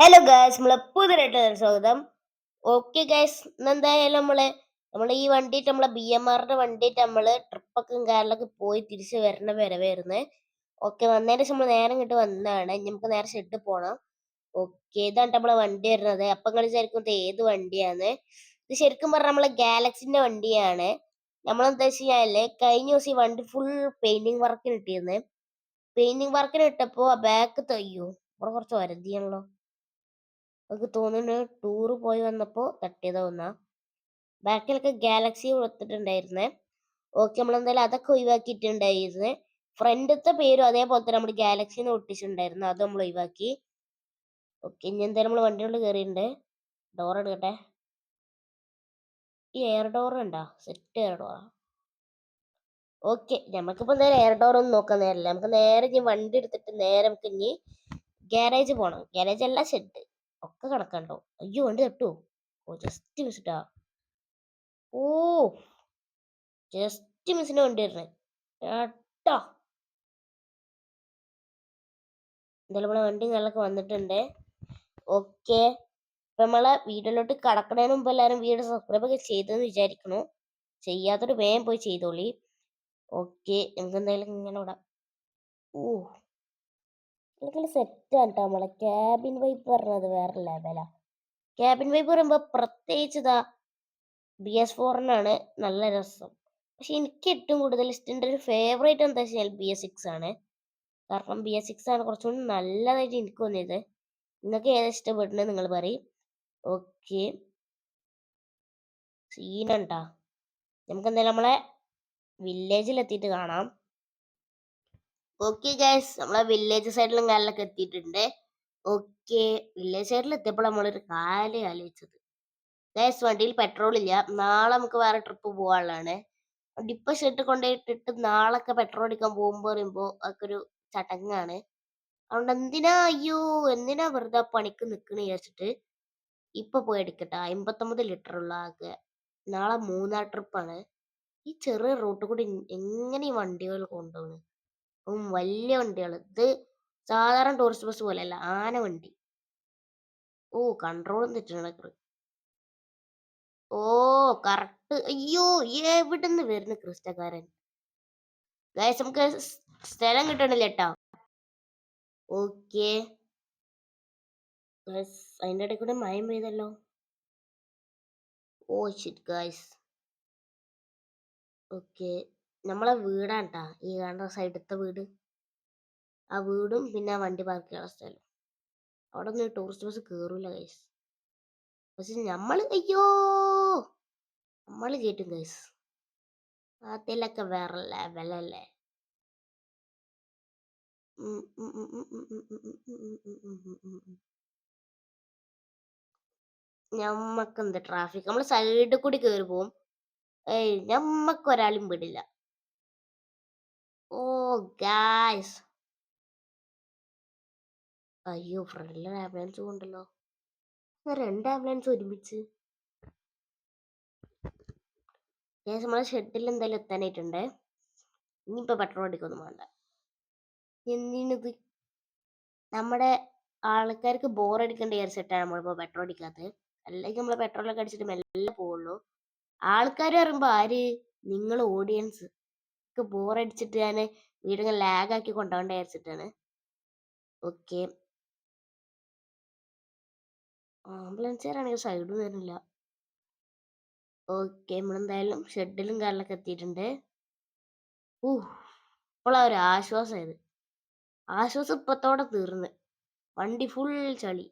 Hello guys നമ്മളെ പുതിയതായിട്ട് സ്വാഗതം. ഓക്കെ ഗായ്സ് എന്തായാലും നമ്മൾ നമ്മളെ ഈ വണ്ടിയിട്ട് നമ്മളെ ബി എം ആറിന്റെ വണ്ടിയിട്ട് നമ്മൾ ട്രിപ്പൊക്കെ കാറിലൊക്കെ പോയി തിരിച്ച് വരണ വരവായിരുന്നു. ഓക്കെ വന്നതിന് നമ്മൾ നേരം കിട്ട് വന്നതാണ്. നമുക്ക് നേരെ ഷെഡ് പോണം. ഓക്കെ ഇതാണ് നമ്മളെ വണ്ടി വരുന്നത്. അപ്പൊ നിങ്ങൾ വിചാരിക്കും ഏത് വണ്ടിയാണ്? ഇത് ശരിക്കും പറഞ്ഞാൽ നമ്മളെ ഗാലക്സിന്റെ വണ്ടിയാണ്. നമ്മളെന്താ വെച്ച് കഴിഞ്ഞാൽ കഴിഞ്ഞ ദിവസം ഈ വണ്ടി ഫുൾ പെയിന്റിങ് വർക്കിന് ഇട്ടിരുന്നത് പെയിന്റിങ് വർക്കിന് ഇട്ടപ്പോ ബാക്ക് തയ്യോ? ഇവിടെ കുറച്ച് വരതിയാണല്ലോ. നമുക്ക് തോന്നുന്നു ടൂറ് പോയി വന്നപ്പോ തട്ടിയതാ ഒന്നാ. ബാക്കിലൊക്കെ ഗാലക്സി കൊടുത്തിട്ടുണ്ടായിരുന്നേ. ഓക്കെ നമ്മൾ എന്തായാലും അതൊക്കെ ഒഴിവാക്കിയിട്ടുണ്ടായിരുന്നേ. ഫ്രണ്ടത്തെ പേരും അതേപോലെ തന്നെ നമ്മൾ ഗാലക്സിന്ന് ഒട്ടിച്ചിട്ടുണ്ടായിരുന്നു അത് നമ്മൾ ഒഴിവാക്കി. ഓക്കെ ഇനി എന്തായാലും നമ്മൾ വണ്ടികളിൽ കയറിയിട്ടുണ്ട് ഡോർ എടുക്കട്ടെ. ഈ എയർ ഡോർ ഉണ്ടോ? സെറ്റ് എയർ ഡോറാ ഓക്കെ നമുക്കിപ്പോ നേരെ എയർ ഡോർ ഒന്നും നോക്കാൻ നേരല്ല. നമുക്ക് നേരെ ഇനി വണ്ടി എടുത്തിട്ട് നേരെ നമുക്ക് ഇനി ഗ്യാരേജ് പോണം. ഗ്യാരേജ് അല്ല ഷെഡ് ഒക്കെ കിടക്കണ്ടോ? അയ്യോ വണ്ടി തട്ടു ഓ ജസ്റ്റ് മിസ്സിട്ടാ ഓ ജസ്റ്റ് മിസ്സിന് വണ്ടി വരുന്നത് കേട്ടോ എന്തായാലും നമ്മളെ വണ്ടി നല്ലൊക്കെ വന്നിട്ടുണ്ട്. ഓക്കെ. ഇപ്പൊ നമ്മളെ വീഡിയോയിലോട്ട് കടക്കണതിന് മുമ്പ് എല്ലാവരും വീഡിയോ സബ്സ്ക്രൈബ് ഒക്കെ ചെയ്തെന്ന് വിചാരിക്കണു. ചെയ്യാത്തൊരു വേഗം പോയി ചെയ്തോളി. ഓക്കെ നമുക്ക് എന്തായാലും ഇങ്ങനെ വിടാം. ഓ. നിങ്ങൾ സെറ്റാണ് കേട്ടോ നമ്മളെ ക്യാബിൻ വൈപ്പ് പറഞ്ഞത് വേറെ ലെവലാ ക്യാബിൻ വൈപ്പ് പറയുമ്പോൾ പ്രത്യേകിച്ച് ഇതാ ബി എസ് ഫോറിനാണ് നല്ല രസം. പക്ഷെ എനിക്ക് ഏറ്റവും കൂടുതൽ ഇഷ്ടമുണ്ട് ഒരു ഫേവറേറ്റ് എന്താ വെച്ചാൽ ബി എസ് സിക്സ് ആണ്. കാരണം ബി എസ് സിക്സ് ആണ് കുറച്ചുകൂടി നല്ലതായിട്ട് എനിക്ക് തോന്നിയത്. നിങ്ങൾക്ക് ഏതാ ഇഷ്ടപ്പെടുന്നത് നിങ്ങൾ പറയും. ഓക്കെ സീനുണ്ടാ നമുക്ക് എന്തായാലും നമ്മളെ വില്ലേജിൽ എത്തിയിട്ട് കാണാം. ഓക്കെ ഗൈസ് നമ്മളെ വില്ലേജ് സൈഡിലും കാലിലൊക്കെ എത്തിയിട്ടുണ്ട്. ഓക്കെ വില്ലേജ് സൈഡിൽ എത്തിയപ്പോൾ നമ്മളൊരു കാൽ ആലോചിച്ചത്. ഗൈസ് വണ്ടിയിൽ പെട്രോൾ ഇല്ല. നാളെ നമുക്ക് വേറെ ട്രിപ്പ് പോകാനുള്ളതാണ് വണ്ടി ഇപ്പൊ ഷെഡ് കൊണ്ടുപോയിട്ടിട്ട് നാളൊക്കെ പെട്രോൾ അടിക്കാൻ പോകുമ്പോ പറയുമ്പോ അതൊക്കെ ഒരു ചടങ്ങാണ്. അതുകൊണ്ട് എന്തിനാ അയ്യോ എന്തിനാ വെറുതെ പണിക്ക് നിൽക്കണ വിചാരിച്ചിട്ട് ഇപ്പൊ പോയി എടുക്കട്ടെ അമ്പത്തൊമ്പത് ലിറ്റർ ഉള്ള ആകെ നാളെ മൂന്നാർ ട്രിപ്പാണ് ഈ ചെറിയ റൂട്ട് കൂടി എങ്ങനെ ഈ വണ്ടികൾ കൊണ്ടുപോകുന്നത് വലിയ വണ്ടികൾ ഇത് സാധാരണ ടൂറിസ്റ്റ് ബസ് പോലെയല്ല ആന വണ്ടി. ഓ കൺട്രോളും തെറ്റാണ് ഓ കറക്റ്റ് അയ്യോ എവിടുന്ന് വരുന്നു ക്രിസ്റ്റക്കാരൻ? ഗൈസ് നമുക്ക് സ്ഥലം കിട്ടണില്ല കേട്ടോ ഓക്കെ അതിന്റെ ഇടയിൽ കൂടെ മയം പെയ്തല്ലോ. ഓ ഷിറ്റ് ഗൈസ് ഓക്കെ നമ്മളെ വീടാണ് കേട്ടാ ഈ കാണുന്ന സൈഡത്തെ വീട് ആ വീടും പിന്നെ വണ്ടി പാർക്ക് ചെയ്യാനുള്ള സ്ഥലം അവിടെ ഒന്നും ടൂറിസ്റ്റ് ബസ് കയറൂല ഗൈസ് പക്ഷെ നമ്മൾ അയ്യോ നമ്മൾ കേട്ടും ഗൈസ് അതിലൊക്കെ വേറെ ലെവലല്ലേ ഞമ്മക്ക് എന്ത് ട്രാഫിക് നമ്മൾ സൈഡിൽ കൂടി കയറി പോവും ഏയ് ഞമ്മക്ക് വിടില്ല ഓ guys. അയ്യോ ഫ്രണ്ടിൽ ആംബുലൻസ് കൊണ്ടല്ലോ. രണ്ട് ആംബുലൻസ് ഒരുമിച്ച്. ഏകദേശം നമ്മളെ ഷെഡിൽ എന്തായാലും എത്താനായിട്ടുണ്ട്. ഇനിയിപ്പോ പെട്രോൾ അടിക്കൊന്നും വേണ്ട. എന്തിനത് നമ്മുടെ ആൾക്കാർക്ക് ബോറടിക്കേണ്ട വിചാരിച്ചിട്ടാണ് നമ്മളിപ്പോ പെട്രോൾ അടിക്കാത്തത്. അല്ലെങ്കിൽ നമ്മൾ പെട്രോളൊക്കെ അടിച്ചിട്ട് മെല്ലെ പോവുള്ളൂ. ആൾക്കാർ പറയുമ്പോ ആര്? നിങ്ങൾ ഓഡിയൻസ് ബോറടിച്ചിട്ട് ഞാൻ വീടിങ്ങനെ ലാഗാക്കി കൊണ്ടുപോകേണ്ട വിചാരിച്ചിട്ടാണ്. ഓക്കെ. ആംബുലൻസുകാരാണെങ്കിൽ സൈഡ് വരുന്നില്ല ഓക്കെ നമ്മളെന്തായാലും ഷെഡിലും കാറിലൊക്കെ എത്തിയിട്ടുണ്ട്. ഊ ഇപ്പോളാ ഒരു ആശ്വാസമായത് ആശ്വാസം ഇപ്പത്തോടെ തീർന്ന്. വണ്ടി ഫുൾ ചളി.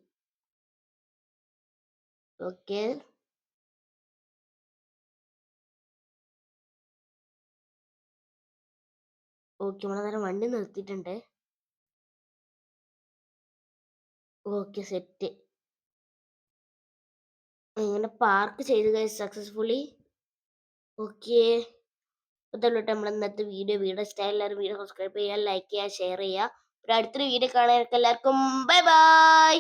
ഓക്കെ. ഓക്കെ നമ്മളന്നേരം വണ്ടി നിർത്തിയിട്ടുണ്ട്. Okay set. ഇങ്ങനെ പാർക്ക് ചെയ്ത് സക്സസ്ഫുള്ളി ഓക്കെ. ഇതല്ലോട്ടെ നമ്മൾ ഇന്നത്തെ വീഡിയോ വീഡിയോ ഇഷ്ടമായ എല്ലാവരും വീഡിയോ സബ്സ്ക്രൈബ് ചെയ്യുക ലൈക്ക് ചെയ്യുക ഷെയർ ചെയ്യുക. ഒരു അടുത്തൊരു വീഡിയോ കാണാൻ എല്ലാവർക്കും ബൈ ബൈ